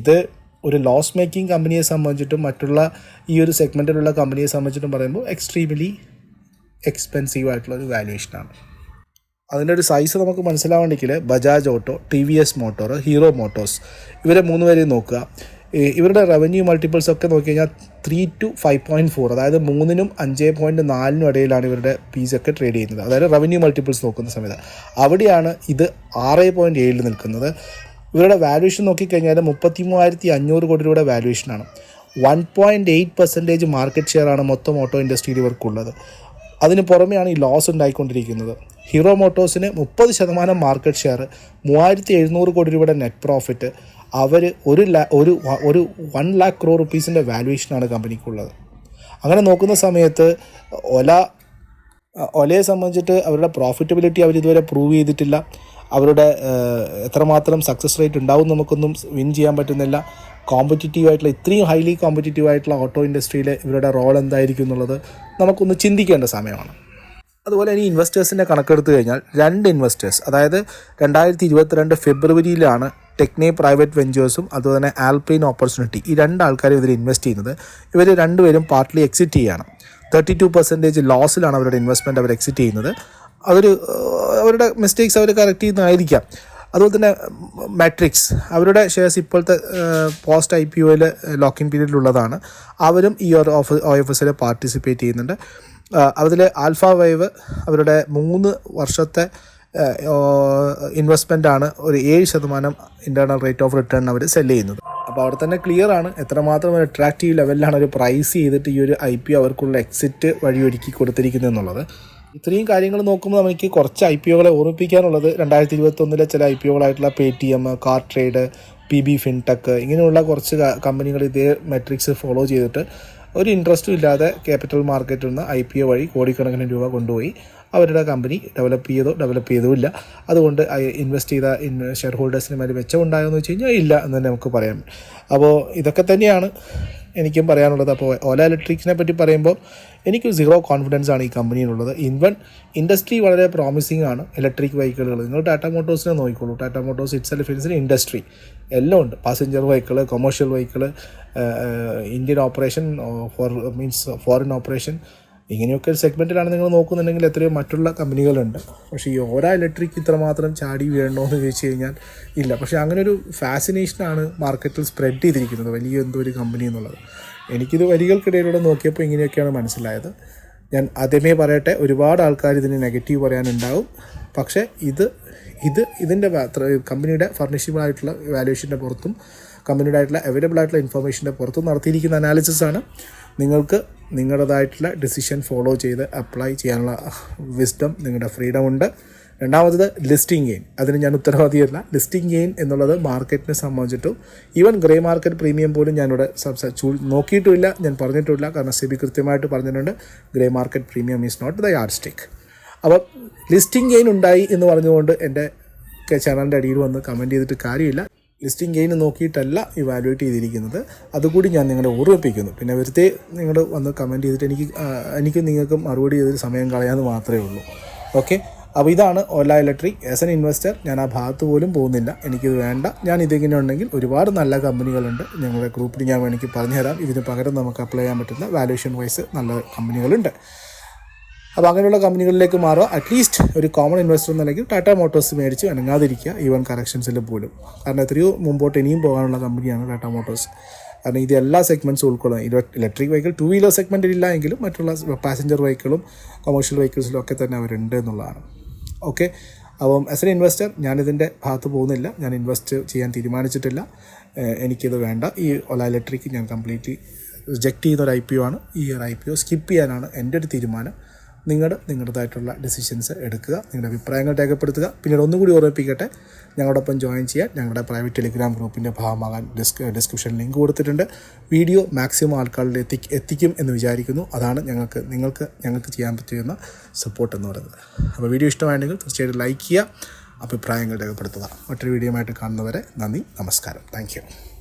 S1: ഇത് ഒരു ലോസ് മേക്കിംഗ് കമ്പനിയെ സംബന്ധിച്ചിട്ടും മറ്റുള്ള ഈ ഒരു സെഗ്മെന്റിലുള്ള കമ്പനിയെ സംബന്ധിച്ചിട്ടും പറയുമ്പോൾ എക്സ്ട്രീംലി എക്സ്പെൻസീവ് ആയിട്ടുള്ള ഒരു വാല്യുവേഷനാണ് അതിന്റെ ഒരു സൈസ് നമുക്ക് മനസ്സിലാവണമെങ്കിൽ Bajaj auto T V S motor Hero Motors ഇവരെ മൂന്ന് പേരെയും നോക്കുക. ഇവരുടെ റവന്യൂ മൾട്ടിപ്പിൾസ് ഒക്കെ നോക്കി കഴിഞ്ഞാൽ three two five point four അതായത് മൂന്നിനും അഞ്ച് പോയിന്റ് നാലിനും ഇടയിലാണ് ഇവരുടെ പീസ് ഒക്കെ ട്രേഡ് ചെയ്യുന്നത്. അതായത് റവന്യൂ മൾട്ടിപ്പിൾസ് നോക്കുന്ന സമയത്ത്. അവിടെയാണ് ഇത് ആറ് പോയിന്റ് ഏഴിൽ നിൽക്കുന്നത്. ഇവരുടെ വാല്യൂഷൻ നോക്കിക്കഴിഞ്ഞാൽ മുപ്പത്തി മൂവായിരത്തി അഞ്ഞൂറ് കോടി രൂപയുടെ വാല്യൂഷനാണ് one point eight percentage market share ആണ് മൊത്തം ഓട്ടോ ഇൻഡസ്ട്രിയിൽ ഇവർക്കുള്ളത്. അതിന് പുറമെയാണ് ഈ ലോസ് ഉണ്ടായിക്കൊണ്ടിരിക്കുന്നത്. ഹീറോ മോട്ടോഴ്സിന് മുപ്പത് ശതമാനം മാർക്കറ്റ് ഷെയർ മൂവായിരത്തി എഴുന്നൂറ് കോടി രൂപയുടെ നെറ്റ് പ്രോഫിറ്റ് അവർ ഒരു ലാ ഒരു ഒരു വൺ ലാക്ക് ക്രോ റുപ്പീസിന്റെ വാല്യൂഷനാണ് കമ്പനിക്കുള്ളത്. അങ്ങനെ നോക്കുന്ന സമയത്ത് ഒല ഒലയെ സംബന്ധിച്ചിട്ട് അവരുടെ പ്രോഫിറ്റബിലിറ്റി അവർ ഇതുവരെ പ്രൂവ് ചെയ്തിട്ടില്ല. അവരുടെ എത്രമാത്രം സക്സസ് റേറ്റ് ഉണ്ടാവും നമുക്കൊന്നും വിൻ ചെയ്യാൻ പറ്റുന്നില്ല. കോമ്പറ്റീറ്റീവ് ആയിട്ടുള്ള ഇത്രയും ഹൈലി കോമ്പറ്റീറ്റീവ് ആയിട്ടുള്ള ഓട്ടോ ഇൻഡസ്ട്രിയിലെ ഇവരുടെ റോൾ എന്തായിരിക്കും എന്നുള്ളത് നമുക്കൊന്ന് ചിന്തിക്കേണ്ട സമയമാണ്. അതുപോലെ ഇനി ഇൻവെസ്റ്റേഴ്സിന്റെ കണക്കെടുത്ത് കഴിഞ്ഞാൽ രണ്ട് ഇൻവെസ്റ്റേഴ്സ് അതായത് രണ്ടായിരത്തി ഇരുപത്തിരണ്ട് ഫെബ്രുവരിയിലാണ് ടെക്നെ പ്രൈവറ്റ് വെഞ്ചേഴ്സും അതുപോലെ തന്നെ ആൽപൈൻ ഓപ്പർച്യൂണിറ്റി ഈ രണ്ട് ആൾക്കാരും ഇതിൽ ഇൻവെസ്റ്റ് ചെയ്യുന്നത്. ഇവർ രണ്ടുപേരും പാർട്ട്ലി എക്സിറ്റ് ചെയ്യുകയാണ് തേർട്ടി ടു പെർസെന്റേജ് ലോസിലാണ് അവരുടെ ഇൻവെസ്റ്റ്മെന്റ് അവർ എക്സിറ്റ് ചെയ്യുന്നത്. അവർ അവരുടെ മിസ്റ്റേക്സ് അവർ കറക്റ്റ് ചെയ്യുന്നതായിരിക്കാം. അതുപോലെ തന്നെ മാട്രിക്സ് അവരുടെ ഷെയർസ് ഇപ്പോഴത്തെ പോസ്റ്റ് ഐ പി ഒയിൽ ലോക്കിംഗ് പീരീഡിലുള്ളതാണ് അവരും ഈ ഒരു ഓഫ് ഒ എഫ് എസിൽ പാർട്ടിസിപ്പേറ്റ് ചെയ്യുന്നുണ്ട്. അതിൽ ആൽഫ വൈവ് അവരുടെ മൂന്ന് വർഷത്തെ ഇൻവെസ്റ്റ്മെന്റ് ആണ് ഒരു ഏഴ് ശതമാനം ഇന്റേർണൽ റേറ്റ് ഓഫ് റിട്ടേൺ അവർ സെൽ ചെയ്യുന്നത്. അപ്പോൾ അവിടെ തന്നെ ക്ലിയർ ആണ്. എത്രമാത്രം ഒരു അട്രാക്റ്റീവ് ലെവലിലാണ് ഒരു പ്രൈസ് ചെയ്തിട്ട് ഈ ഒരു ഐ പി ഒ അവർക്കുള്ള എക്സിറ്റ് വഴിയൊരുക്കി കൊടുത്തിരിക്കുന്നത് എന്നുള്ളത് ഇത്രയും കാര്യങ്ങൾ നോക്കുമ്പോൾ നമുക്ക് കുറച്ച് ഐ പി ഒകളെ ഓർമ്മിപ്പിക്കാനുള്ളത്. രണ്ടായിരത്തി ഇരുപത്തൊന്നിലെ ചില I P ഒകളായിട്ടുള്ള Paytm car trade P B fintech ഇങ്ങനെയുള്ള കുറച്ച് കമ്പനികൾ ഇതേ മെട്രിക്സ് ഫോളോ ചെയ്തിട്ട് ഒരു ഇൻട്രസ്റ്റും ഇല്ലാതെ ക്യാപിറ്റൽ മാർക്കറ്റിൽ നിന്ന് ഐ പി ഒ വഴി കോടിക്കണക്കിന് രൂപ കൊണ്ടുപോയി. അവരുടെ കമ്പനി ഡെവലപ്പ് ചെയ്തോ ഡെവലപ്പ് ചെയ്തുമില്ല അതുകൊണ്ട് ഇൻവെസ്റ്റ് ചെയ്ത ഷെയർ ഹോൾഡേഴ്സിന് മേലെ മെച്ചമുണ്ടായോ എന്ന് വെച്ച് കഴിഞ്ഞാൽ ഇല്ല എന്ന് തന്നെ നമുക്ക് പറയാം അപ്പോൾ ഇതൊക്കെ തന്നെയാണ് എനിക്കും പറയാനുള്ളത്. അപ്പോൾ ഓല ഇലക്ട്രിക്സിനെ പറ്റി പറയുമ്പോൾ എനിക്ക് സീറോ കോൺഫിഡൻസ് ആണ് ഈ കമ്പനിയിലുള്ളത് ഇൻവൺ ഇൻഡസ്ട്രി വളരെ പ്രോമിസിംഗ് ആണ്. ഇലക്ട്രിക് വെഹിക്കിളുകൾ നിങ്ങൾ ടാറ്റ മോട്ടോഴ്സിനെ നോക്കിക്കോളൂ. Tata Motors it's self industry എല്ലാം ഉണ്ട്. Passenger vehicle commercial vehicle Indian operation for means foreign operation ഇങ്ങനെയൊക്കെ ഒരു സെഗ്മെന്റിലാണ് നിങ്ങൾ നോക്കുന്നുണ്ടെങ്കിൽ എത്രയോ മറ്റുള്ള കമ്പനികളുണ്ട്. പക്ഷേ ഈ ഓരോ ഇലക്ട്രിക് ഇത്രമാത്രം ചാടി വീഴണോ എന്ന് ചോദിച്ചു കഴിഞ്ഞാൽ ഇല്ല. പക്ഷേ അങ്ങനെ ഒരു ഫാസിനേഷനാണ് മാർക്കറ്റിൽ സ്പ്രെഡ് ചെയ്തിരിക്കുന്നത് വലിയ എന്തോ ഒരു കമ്പനി എന്നുള്ളത്. എനിക്കിത് വരികൾക്കിടയിലൂടെ നോക്കിയപ്പോൾ ഇങ്ങനെയൊക്കെയാണ് മനസ്സിലായത്. ഞാൻ ആദ്യമേ പറയട്ടെ ഒരുപാട് ആൾക്കാർ ഇതിന് നെഗറ്റീവ് പറയാനുണ്ടാവും. പക്ഷേ ഇത് ഇത് ഇതിന്റെ കമ്പനിയുടെ ഫർണിഷബിൾ ആയിട്ടുള്ള വാല്യൂഷന്റെ പുറത്തും കമ്പനിയുടെ ആയിട്ടുള്ള അവൈലബിൾ ആയിട്ടുള്ള ഇൻഫർമേഷന്റെ പുറത്തും നടത്തിയിരിക്കുന്ന അനാലിസിസ് ആണ്. നിങ്ങൾക്ക് നിങ്ങളുടേതായിട്ടുള്ള ഡിസിഷൻ ഫോളോ ചെയ്ത് അപ്ലൈ ചെയ്യാനുള്ള വിസ്ഡം നിങ്ങളുടെ ഫ്രീഡം ഉണ്ട്. രണ്ടാമത്തത് ലിസ്റ്റിംഗ് ഗെയിൻ അതിന് ഞാൻ ഉത്തരവാദിയല്ല. ലിസ്റ്റിംഗ് ഗെയിൻ എന്നുള്ളത് മാർക്കറ്റിനെ സംബന്ധിച്ചിട്ടും ഈവൻ ഗ്രേ മാർക്കറ്റ് പ്രീമിയം പോലും ഞാനിവിടെ സംസാരിച്ചു നോക്കിയിട്ടുമില്ല ഞാൻ പറഞ്ഞിട്ടുമില്ല. കാരണം സെബി കൃത്യമായിട്ട് പറഞ്ഞിട്ടുണ്ട് grey market premium is not the yardstick അപ്പം ലിസ്റ്റിംഗ് ഗെയിൻ ഉണ്ടായി എന്ന് പറഞ്ഞുകൊണ്ട് എന്റെ ചാനലിന്റെ അടിയിൽ വന്ന് കമന്റ് ചെയ്തിട്ട് കാര്യമില്ല. ലിസ്റ്റിംഗ് ഗെയിൻ നോക്കിയിട്ടല്ല ഇവാലുവേറ്റ് ചെയ്തിരിക്കുന്നത്. അതുകൂടി ഞാൻ നിങ്ങളെ ഓർമ്മിപ്പിക്കുന്നു. പിന്നെ വെറുതെ നിങ്ങൾ വന്ന് കമന്റ് ചെയ്തിട്ട് എനിക്ക് എനിക്ക് നിങ്ങൾക്ക് മറുപടി ചെയ്തൊരു സമയം കളയാമെന്ന് മാത്രമേ ഉള്ളൂ. ഓക്കെ അപ്പോൾ ഇതാണ് Ola electric. As an investor ഞാൻ ആ ഭാഗത്ത് പോലും പോകുന്നില്ല. എനിക്കിത് വേണ്ട. ഞാൻ ഇതിങ്ങനെ ഉണ്ടെങ്കിൽ ഒരുപാട് നല്ല കമ്പനികളുണ്ട്. ഞങ്ങളുടെ ഗ്രൂപ്പിൽ ഞാൻ വേണമെങ്കിൽ പറഞ്ഞുതരാം. ഇതിന് പകരം നമുക്ക് അപ്ലൈ ചെയ്യാൻ പറ്റുന്ന വാല്യൂഷൻ വൈസ് നല്ല കമ്പനികളുണ്ട്. അപ്പോൾ അങ്ങനെയുള്ള കമ്പനികളിലേക്ക് മാറുക. അറ്റ്ലീസ്റ്റ് ഒരു കോമൺ ഇൻവെസ്റ്റർ എന്ന ടാറ്റ മോട്ടോഴ്സ് മേടിച്ച് അനങ്ങാതിരിക്കുക ഈവൻ കറക്ഷൻസിൽ പോലും. കാരണം എത്രയോ മുമ്പോട്ട് ഇനിയും പോകാനുള്ള കമ്പനിയാണ് ടാറ്റ മോട്ടോഴ്സ് കാരണം ഇത് എല്ലാ സെഗ്മെന്റ്സും ഉൾക്കൊള്ളുന്നത് ഇലക്ട്രിക് വെഹിക്കിൾ ടു വീലർ സെഗ്മെന്റിൽ ഇല്ല എങ്കിലും മറ്റുള്ള പാസഞ്ചർ വെഹിക്കിളും കൊമേഴ്ഷ്യൽ വെഹിക്കിൾസിലും ഒക്കെ തന്നെ അവരുണ്ട് എന്നുള്ളതാണ്. ഓക്കെ അപ്പം ആസ് എൻ ഇൻവെസ്റ്റർ ഞാനിതിന്റെ ഭാഗത്ത് പോകുന്നില്ല. ഞാൻ ഇൻവെസ്റ്റ് ചെയ്യാൻ തീരുമാനിച്ചിട്ടില്ല. എനിക്കിത് വേണ്ട. ഈ ഒല ഇലക്ട്രിക് ഞാൻ കംപ്ലീറ്റ്ലി റിജക്റ്റ് ചെയ്യുന്ന ഒരു ഐ പി ഒ ആണ്. ഈ ഒരു ഐ പി ഒ സ്കിപ്പ് ചെയ്യാനാണ് എന്റെ ഒരു തീരുമാനം. നിങ്ങൾ നിങ്ങളുടേതായിട്ടുള്ള ഡെസിഷൻസ് എടുക്കുക നിങ്ങളുടെ അഭിപ്രായങ്ങൾ രേഖപ്പെടുത്തുക. പിന്നീട് ഒന്നുകൂടി ഓർമ്മിപ്പിക്കട്ടെ ഞങ്ങളോടൊപ്പം ജോയിൻ ചെയ്യാൻ ഞങ്ങളുടെ പ്രൈവറ്റ് ടെലിഗ്രാം ഗ്രൂപ്പിന്റെ ഭാഗമാകാൻ ഡിസ്ക് ഡിസ്ക്രിപ്ഷൻ ലിങ്ക് കൊടുത്തിട്ടുണ്ട്. വീഡിയോ മാക്സിമം ആൾക്കാരിൽ എത്തി എത്തിക്കും എന്ന് വിചാരിക്കുന്നു. അതാണ് ഞങ്ങൾക്ക് നിങ്ങൾക്ക് ഞങ്ങൾക്ക് ചെയ്യാൻ പറ്റുന്ന സപ്പോർട്ട് എന്ന് പറയുന്നത്. അപ്പോൾ വീഡിയോ ഇഷ്ടമായിട്ടുണ്ടെങ്കിൽ തീർച്ചയായിട്ടും ലൈക്ക് ചെയ്യുക അഭിപ്രായങ്ങൾ രേഖപ്പെടുത്തുക. മറ്റൊരു വീഡിയോ ആയിട്ട് കാണുന്നവരെ നന്ദി നമസ്കാരം. താങ്ക്